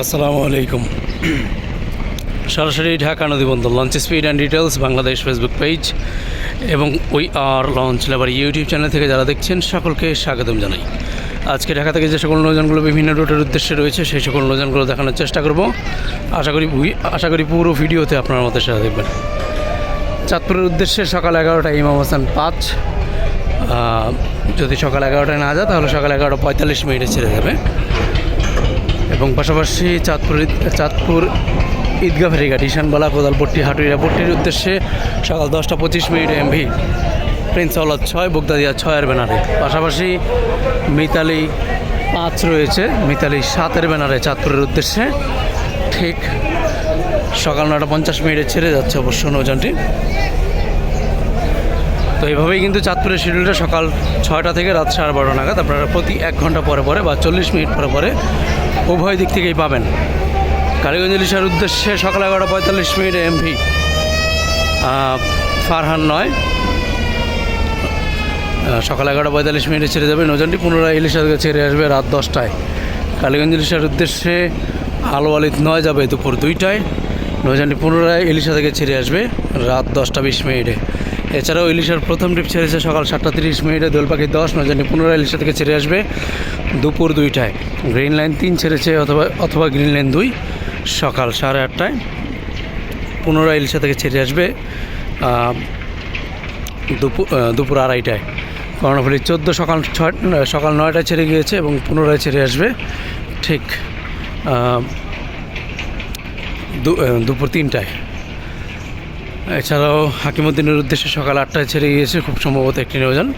আসসালামু আলাইকুম। সরাসরি Dhaka নদীবন্দর launch speed and details Bangladesh Facebook page এবং ওই আর লঞ্চ লেবার ইউটিউব চ্যানেল থেকে যারা দেখছেন, সকলকে স্বাগতম জানাই। আজকে ঢাকা থেকে যে সকল নৌযানগুলো বিভিন্ন রুটের উদ্দেশ্যে রয়েছে, সেই সকল নৌযানগুলো দেখানোর চেষ্টা করব। আশা করি আশা করি পুরো ভিডিওতে আপনার মতো সাথে দেখবেন। চাঁদপুরের উদ্দেশ্যে সকাল এগারোটা ইমাম হাসান পাঁচ যদি সকাল এগারোটায় না যায়, তাহলে সকাল এগারোটা পঁয়তাল্লিশ মিনিটে ছেড়ে যাবে। এবং পাশাপাশি চাঁদপুর চাঁদপুর ঈদগাহ ফেরিঘাট ঈশানবালা, কোদালপট্টি হাটুইয়া পট্টির উদ্দেশ্যে সকাল দশটা পঁচিশ মিনিটে এমভি, প্রিন্স আওলাদ ছয়, বগদাদিয়া ছয়ের ব্যানারে। পাশাপাশি মিতালি পাঁচ রয়েছে, মিতালি সাতের ব্যানারে চাঁদপুরের উদ্দেশ্যে। ঠিক সকাল নটা পঞ্চাশ মিনিটে ছেড়ে যাচ্ছে অবশ্য নৌযানটি। তো এইভাবেই কিন্তু চাঁদপুরের শিডিউলটা সকাল ছয়টা থেকে রাত সাড়ে বারোটা নাগাদ। আপনারা প্রতি এক ঘণ্টা পরে পরে বা চল্লিশ মিনিট পরে পরে উভয় দিক থেকেই পাবেন। কালীগঞ্জ ইলিশার উদ্দেশ্যে সকাল এগারোটা পঁয়তাল্লিশ মিনিটে এমভি ফারহান নয়। সকাল এগারোটা পঁয়তাল্লিশ মিনিটে ছেড়ে যাবে নৌজানটি পুনরায় ইলিশা থেকে ছেড়ে আসবে রাত দশটায়। কালীগঞ্জ ইলিশার উদ্দেশ্যে আলো আলিত নয় যাবে দুপুর দুইটায়। নৌজানটি পুনরায় ইলিশা থেকে ছেড়ে আসবে রাত দশটা বিশ মিনিটে। এছাড়াও ইলিশার প্রথম ট্রিপ ছেড়েছে সকাল সাতটা তিরিশ মিনিটে দোলপাখি দশ নৌজানটি পুনরায় ইলিশা থেকে ছেড়ে আসবে দুপুর দুইটায়। গ্রিন লাইন তিন ছেড়েছে অথবা অথবা গ্রিন লাইন দুই সকাল সাড়ে আটটায়। পুনরায় ইলিশা থেকে ছেড়ে আসবে দুপুর দুপুর আড়াইটায়। কর্ণফুলি চোদ্দ সকাল ছয় সকাল নয়টায় ছেড়ে গিয়েছে এবং পুনরায় ছেড়ে আসবে ঠিক দুপুর তিনটায়। এছাড়াও হাকিমুদ্দিনের উদ্দেশ্যে সকাল আটটায় ছেড়ে গিয়েছে খুব সম্ভবত একটি নৌযান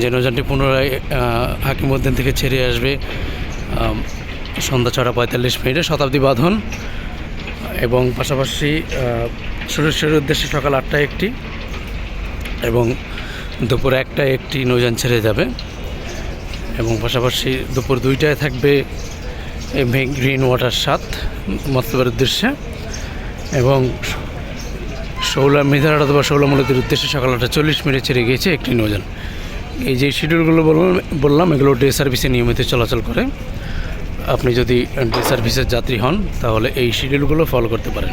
যে নৌযানটি পুনরায় হাকিমুদ্দিন থেকে ছেড়ে আসবে সন্ধ্যা ছটা পঁয়তাল্লিশ মিনিটে শতাব্দী বাঁধন। এবং পাশাপাশি সুরেশ্বরের উদ্দেশ্যে সকাল আটটায় একটি এবং দুপুর একটায় একটি নৌযান ছেড়ে যাবে। এবং পাশাপাশি দুপুর দুইটায় থাকবে এমভি গ্রিন ওয়াটার সাত মতলবের উদ্দেশ্যে। এবং ষোলা মিধারাট অথবা ষোলামূলতির উদ্দেশ্যে সকাল আটটা চল্লিশ মিনিট ছেড়ে গিয়েছে একটি নৌযান এই যে শিডিউলগুলো বললাম বললাম, এগুলো ডে সার্ভিসে নিয়মিত চলাচল করে। আপনি যদি ডে সার্ভিসের যাত্রী হন, তাহলে এই শিডিউলগুলো ফলো করতে পারেন।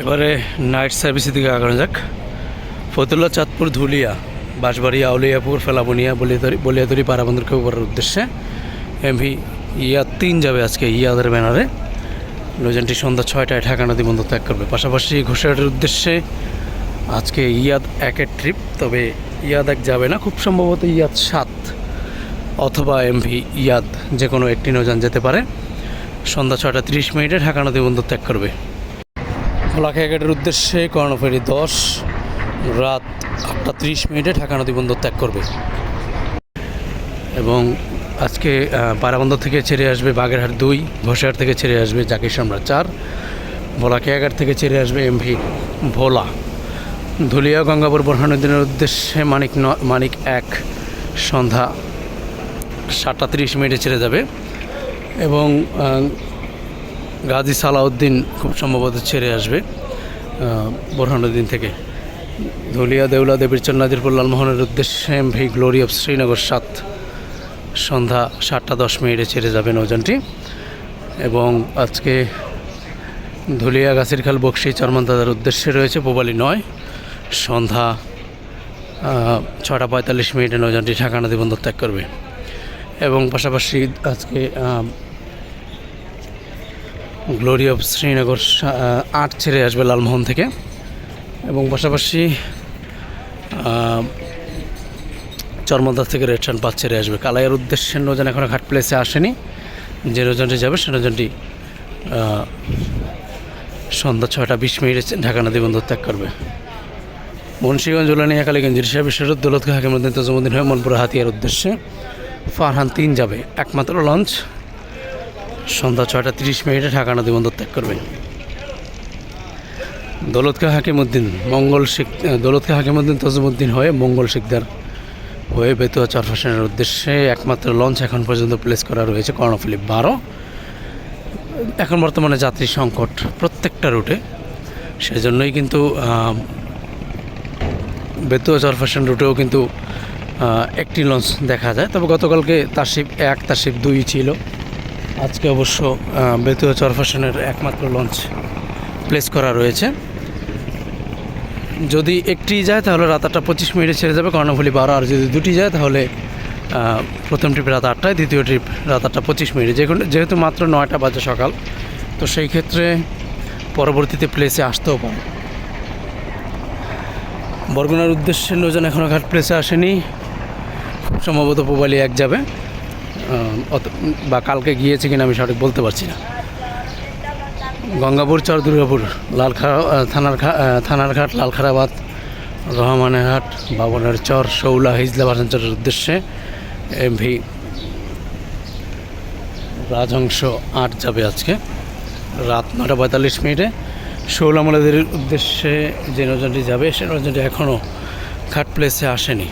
এবারে নাইট সার্ভিসের দিকে আগানো যাক। ফতুল্লা, চাঁদপুর, ধুলিয়া, বাঁশবাড়ি, আউলিয়াপুর, ফেলাবনিয়া, বলিয়াতরি বলিয়াতরি পারাবন্দরকে উপরের উদ্দেশ্যে। এমভি ইয়াদ তিন যাবে আজকে ইয়াদের ব্যানারে। নৌযানটি সন্ধ্যা ছয়টায় ঢাকা নদী বন্দর ত্যাগ করবে। পাশাপাশি ঘোষাঘাটের উদ্দেশ্যে আজকে ইয়াদ একের ট্রিপ, তবে ইয়াদ এক যাবে না, খুব সম্ভবত ইয়াদ সাত অথবা এমভি ইয়াদ যে কোনো একটি নৌযান যেতে পারে। সন্ধ্যা ছয়টা তিরিশ মিনিটে ঢাকা নদী বন্দর ত্যাগ করবে। ভোলাখাঘাটের উদ্দেশ্যে কর্ণফেরি দশ, রাত আটটা ত্রিশ মিনিটে ঢাকা নদী বন্দর ত্যাগ করবে। এবং আজকে আহ, পারাবন্দর থেকে ছেড়ে আসবে বাগেরহাট দুই ঘোষাহাট থেকে ছেড়ে আসবে জাকির সম্রাট চার ভোলা কেয়াঘাট থেকে ছেড়ে আসবে এমভি ভোলা। ধুলিয়া গঙ্গাপুর বোরহানুদ্দিনের উদ্দেশ্যে মানিক ন মানিক এক সন্ধ্যা সাতটা তিরিশ মিনিটে ছেড়ে যাবে। এবং গাজী সালাউদ্দিন খুব সম্ভবত ছেড়ে আসবে বোরহানুদ্দিন থেকে। ধুলিয়া দেউলা দেবীর চন্নাদিরপুর লালমোহনের উদ্দেশ্যে এমভি গ্লোরি অফ শ্রীনগর সাত। সন্ধ্যা সাতটা দশ মিনিটে ছেড়ে যাবে নৌযানটি। এবং আজকে ধুলিয়া গাছের খাল বক্সি চরমান দাদার উদ্দেশ্যে রয়েছে পোবালি নয়। সন্ধ্যা ছটা পঁয়তাল্লিশ মিনিটে নৌযানটি ঢাকা নদী বন্দর ত্যাগ করবে। এবং পাশাপাশি আজকে গ্লোরি অফ শ্রীনগর আট ছেড়ে আসবে লালমোহন থেকে। এবং পাশাপাশি চর্মদাস থেকে রেডসান পাঁচ ছেড়ে আসবে। কালাইয়ের উদ্দেশ্যে নৌযান এখনও ঘাট প্লেসে আসেনি। যে নৌযানটি যাবে সে আহ, সন্ধ্যা ছয়টা বিশ মিনিটে ঢাকা নদী বন্দর ত্যাগ করবে। মুন্সীগঞ্জ উলানিয়া কালীগঞ্জ রিসা বিশ্বরত দৌলতকে হাকিমুদ্দিন তজমুদ্দিন হয়ে মনপুরা হাতিয়ার উদ্দেশ্যে ফারহান তিন যাবে। একমাত্র লঞ্চ। সন্ধ্যা ছয়টা তিরিশ মিনিটে ঢাকা নদী বন্দর ত্যাগ করবে। দৌলতকা হাকিমুদ্দিন মঙ্গল শিখ দৌলতকা হাকিমুদ্দিন তজমুদ্দিন হয়ে মঙ্গল শিকদার হয়ে বেতুয়া চরফাশনের উদ্দেশ্যে একমাত্র লঞ্চ এখন পর্যন্ত প্লেস করা রয়েছে কর্ণফুলি বারো। এখন বর্তমানে যাত্রী সংকট প্রত্যেকটা রুটে সেজন্যই কিন্তু বেতুয়া চরফাশন রুটেও কিন্তু একটি লঞ্চ দেখা যায়। তবে গতকালকে তাসিফ এক, তাসিফ দুই ছিল। আজকে অবশ্য বেতুয়া চরফাশনের একমাত্র লঞ্চ প্লেস করা রয়েছে। যদি একটি যায়, তাহলে রাত আটটা পঁচিশ মিনিটে ছেড়ে যাবে। কর্ণফুলি বারো, আর যদি দুটি যায়, তাহলে প্রথম ট্রিপ রাত আটটায়, দ্বিতীয় ট্রিপ রাত আটটা পঁচিশ মিনিটে। যে যেহেতু মাত্র নয়টা বাজে সকাল, তো সেই ক্ষেত্রে পরবর্তীতে প্লেসে আসতেও পারে। বরগুনার উদ্দেশ্যে নৌযান এখনও ঘাট প্লেসে আসেনি। সম্ভবত পোবালি এক যাবে। বা কালকে গিয়েছে কিনা আমি সঠিক বলতে পারছি না। গঙ্গাপুর চর দুর্গাপুর লালখা আহ, থানার থানার ঘাট লালখারাবাদ রহমানের হাট বাবনের চর শৌলা হিজলা বাসাঞ্চরের উদ্দেশ্যে এমভি রাজহংস আট যাবে আজকে রাত নটা পঁয়তাল্লিশ মিনিটে। শৌলা মোলাদের উদ্দেশ্যে যে নৌযানটি যাবে সে নজনটি এখনও ঘাট প্লেসে আসেনি।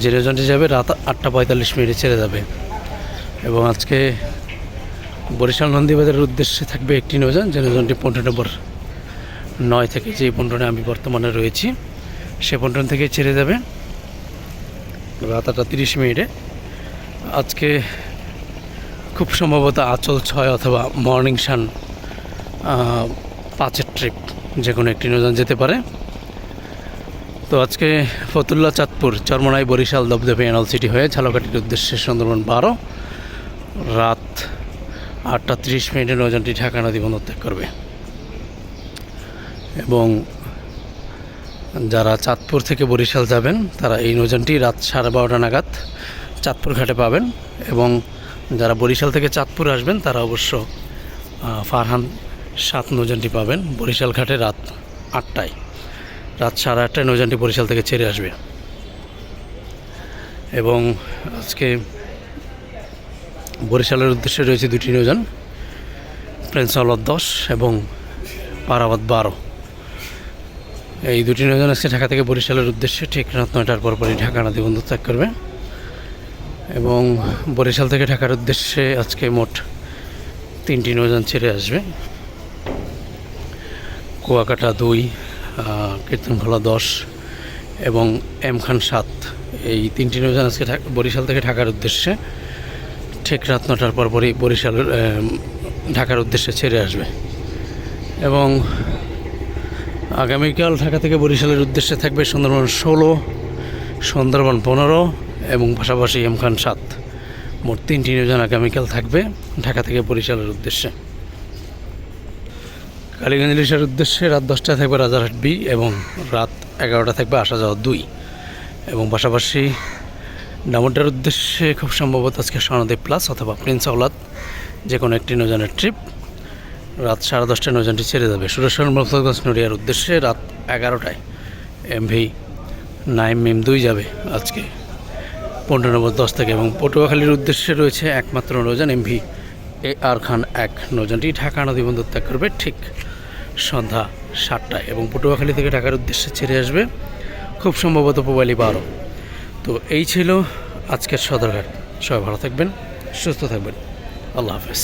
যে নজনটি যাবে রাত আটটা পঁয়তাল্লিশ মিনিটে ছেড়ে যাবে। এবং আজকে বরিশাল নন্দীবাজারের উদ্দেশ্যে থাকবে একটি নৌযান যে নৌযানটি পনেরো নম্বর নয় থেকে যে পন্টনে আমি বর্তমানে রয়েছি, সে পন্টন থেকে ছেড়ে যাবে। রাত আটটা তিরিশ মিনিটে। আজকে খুব সম্ভবত আচল ছয় অথবা মর্নিং সান পাঁচের ট্রিপ যে কোনো একটি নৌযান যেতে পারে। তো আজকে ফতুল্লা, চাঁদপুর, চরমনাই, বরিশাল দবদবে এনল সিটি হয়ে ঝালকাঠির উদ্দেশ্যে সুন্দরবন বারো, রাত আটটা তিরিশ মিনিটে নৌযানটি ঢাকা নদী বন্দর ত্যাগ করবে। এবং যারা চাঁদপুর থেকে বরিশাল যাবেন, তারা এই নৌযানটি রাত সাড়ে বারোটা নাগাদ চাঁদপুর ঘাটে পাবেন এবং যারা বরিশাল থেকে চাঁদপুর আসবেন, তারা অবশ্য ফারহান সাত নৌযানটি পাবেন বরিশাল ঘাটে রাত আটটায়। রাত সাড়ে আটটায় নৌযানটি বরিশাল থেকে ছেড়ে আসবে। এবং আজকে বরিশালের উদ্দেশ্যে রয়েছে দুটি নৌযান প্রিন্স আওলাদ দশ এবং পারাবাদ বারো। এই দুটি নৌযান আজকে ঢাকা থেকে বরিশালের উদ্দেশ্যে ঠিক রাত নয়টার পরপরই ঢাকা নদী বন্ধ ত্যাগ করবে। এবং বরিশাল থেকে ঢাকার উদ্দেশ্যে আজকে মোট তিনটি নৌযান ছেড়ে আসবে। কুয়াকাটা দুই কীর্তনখোলা দশ এবং এম খান সাত। এই তিনটি নৌযান আজকে বরিশাল থেকে ঢাকার উদ্দেশ্যে ঠিক রাত নটার পরপরই বরিশালের আহ, ঢাকার উদ্দেশ্যে ছেড়ে আসবে। এবং আগামীকাল ঢাকা থেকে বরিশালের উদ্দেশ্যে থাকবে সুন্দরবন ষোলো সুন্দরবন পনেরো এবং পাশাপাশি এম খান সাত। মোট তিনটি নিয়োজন আগামীকাল থাকবে ঢাকা থেকে বরিশালের উদ্দেশ্যে। কালীগঞ্জ ইলিশের উদ্দেশ্যে রাত দশটায় থাকবে রাজারহাট বি এবং রাত এগারোটা থাকবে আসা যাওয়া দুই। এবং পাশাপাশি ডামোডার উদ্দেশ্যে খুব সম্ভবত আজকে স্বর্ণদেব প্লাস অথবা প্রিন্স আওলাদ যে কোনো একটি নৌজানের ট্রিপ রাত সাড়ে দশটায় নৌজানটি ছেড়ে যাবে। সুরেশ্বর মুক্তগঞ্জ নড়িয়ার উদ্দেশ্যে রাত এগারোটায় এমভি নাইম মিম দুই যাবে আজকে। পনেরো নম্বর দশ থেকে এবং পটুয়াখালীর উদ্দেশ্যে রয়েছে একমাত্র নৌজান এমভি এ আর খান এক। নৌজানটি ঢাকা নদী বন্দর ত্যাগ করবে ঠিক সন্ধ্যা সাতটায় এবং পটুয়াখালী থেকে ঢাকার উদ্দেশ্যে ছেড়ে আসবে খুব সম্ভবত পোবালি বারো। তো এই ছিল আজকের সদরঘাট। সবাই ভালো থাকবেন সুস্থ থাকবেন। আল্লাহ হাফেজ।